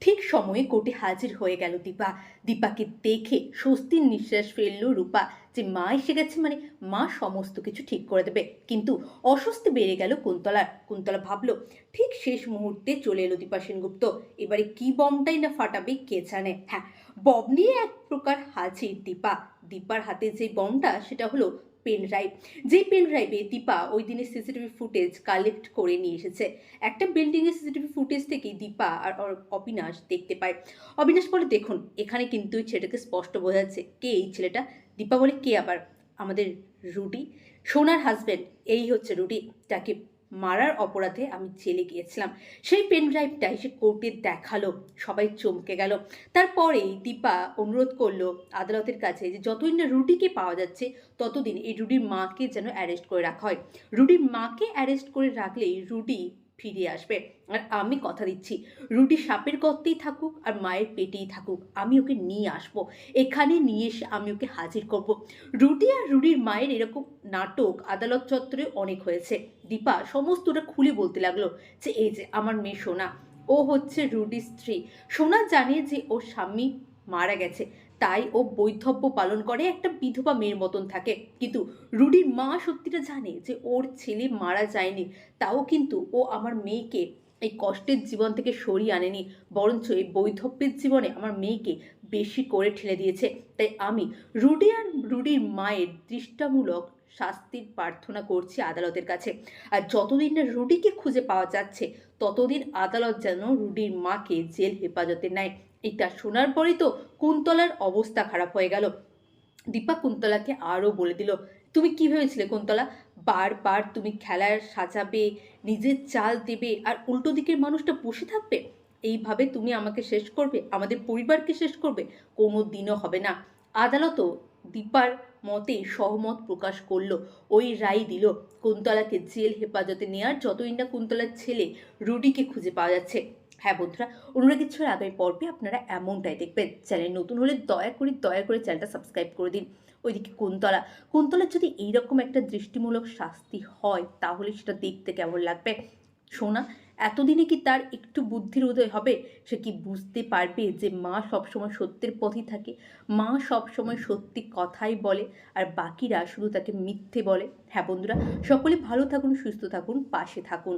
ঠিক সময়ে কোর্টে হাজির হয়ে গেল দীপা। দীপাকে দেখে স্বস্তির নিঃশ্বাস ফেলল রূপা যে মা এসে গেছে মানে মা সমস্ত কিছু ঠিক করে দেবে। কিন্তু অস্বস্তি বেড়ে গেল কুন্তলার। কুন্তলা ভাবলো, ঠিক শেষ মুহূর্তে চলে এলো দীপা সেনগুপ্ত। এবারে কি বমটাই না ফাটাবে কে জানে? হ্যাঁ বম নিয়ে এক প্রকার হাজির দীপা। দীপার হাতে যে বমটা সেটা হলো পেন ড্রাইভ। যেই দীপা ওই দিনের সিসিটিভি ফুটেজ কালেক্ট করে নিয়ে এসেছে। একটা বিল্ডিংয়ের সিসিটিভি ফুটেজ থেকে দীপা আর অবিনাশ দেখতে পায়। অবিনাশ বলে, দেখুন, এখানে কিন্তু ওই ছেলেটাকে স্পষ্ট বোঝা যাচ্ছে কে এই ছেলেটা। দীপা বলে, কে আবার? আমাদের রুটি। সোনার হাজব্যান্ড এই হচ্ছে রুডি যাকে মারার অপরাধে আমি জেলে গিয়েছিলাম। সেই পেন ড্রাইভটা এসে কোর্টে দেখাল, সবাই চমকে গেল। তারপরেই দীপা অনুরোধ করল আদালতের কাছে যে যতদিন না রুটিকে পাওয়া যাচ্ছে, ততদিন এই রুডির মাকে যেন অ্যারেস্ট করে রাখা হয়। রুডির মাকে অ্যারেস্ট করে রাখলেই রুডি ফিরে আসবে। আর আমি কথা দিচ্ছি, রুটি সাপের গর্তেই থাকুক আর মায়ের পেটেই থাকুক, আমি ওকে নিয়ে আসব। এখানে নিয়ে এসে আমি ওকে হাজির করব। রুটি আর রুটির মায়ের এরকম নাটক আদালত চত্বরে অনেক হয়েছে। দীপা সমস্তটা খুলে বলতে লাগল যে, এই যে আমার মেয়ে সোনা, ও হচ্ছে রুডির স্ত্রী। সোনা জানে যে ওর স্বামী মারা গেছে। তাই ও বৈধব্য পালন করে একটা বিধবা মেয়ের মতন থাকে। কিন্তু রুডির মা সত্যিটা জানে যে ওর ছেলে মারা যায়নি, তাও কিন্তু ও আমার মেয়েকে এই কষ্টের জীবন থেকে সরিয়ে আনেনি, বরঞ্চ এই বৈধব্যের জীবনে আমার মেয়েকে বেশি করে ঠেলে দিয়েছে। তাই আমি রুডি আর রুডির মায়ের দৃষ্টামূলক শাস্তির প্রার্থনা করছি আদালতের কাছে। আর যতদিন না রুডিকে খুঁজে পাওয়া যাচ্ছে, ততদিন আদালত যেন রুডির মাকে জেল হেফাজতে নেয়। এটা শোনার পরেই তো কুন্তলার অবস্থা খারাপ হয়ে গেল। দীপা কুন্তলাকে আরও বলে দিল, তুমি কী ভেবেছিলে কুন্তলা? বারবার তুমি খেলার সাজাবে, নিজের চাল দেবে আর উল্টো দিকের মানুষটা বসে থাকবে? এইভাবে তুমি আমাকে শেষ করবে, আমাদের পরিবারকে শেষ করবে? কোনো দিনও হবে না। আদালতও দীপার মতে সহমত প্রকাশ করল, ওই রায় দিল, কুন্তলাকে জেল হেফাজতে নেওয়ার যতই না কুন্তলার ছেলে রুডিকে খুঁজে পাওয়া যাচ্ছে। হ্যাঁ বন্ধুরা অনুরাগের ছোঁয়ার আগামী পর্বে আপনারা এমনটাই দেখবেন। চ্যানেল নতুন হলে দয়া করে দয়া করে চ্যানেলটা সাবস্ক্রাইব করে দিন। ওইদিকে কুন্তলা, কুন্তলার যদি এইরকম একটা দৃষ্টিমূলক শাস্তি হয়, তাহলে সেটা দেখতে কেমন লাগবে? সোনা, এতদিনে কি তার একটু বুদ্ধির উদয় হবে? সে কি বুঝতে পারবে যে মা সবসময় সত্যের পথই থাকে? মা সবসময় সত্যি কথাই বলে, আর বাকিরা শুধু তাকে মিথ্যে বলে? হ্যাঁ বন্ধুরা, সকলে ভালো থাকুন, সুস্থ থাকুন, পাশে থাকুন।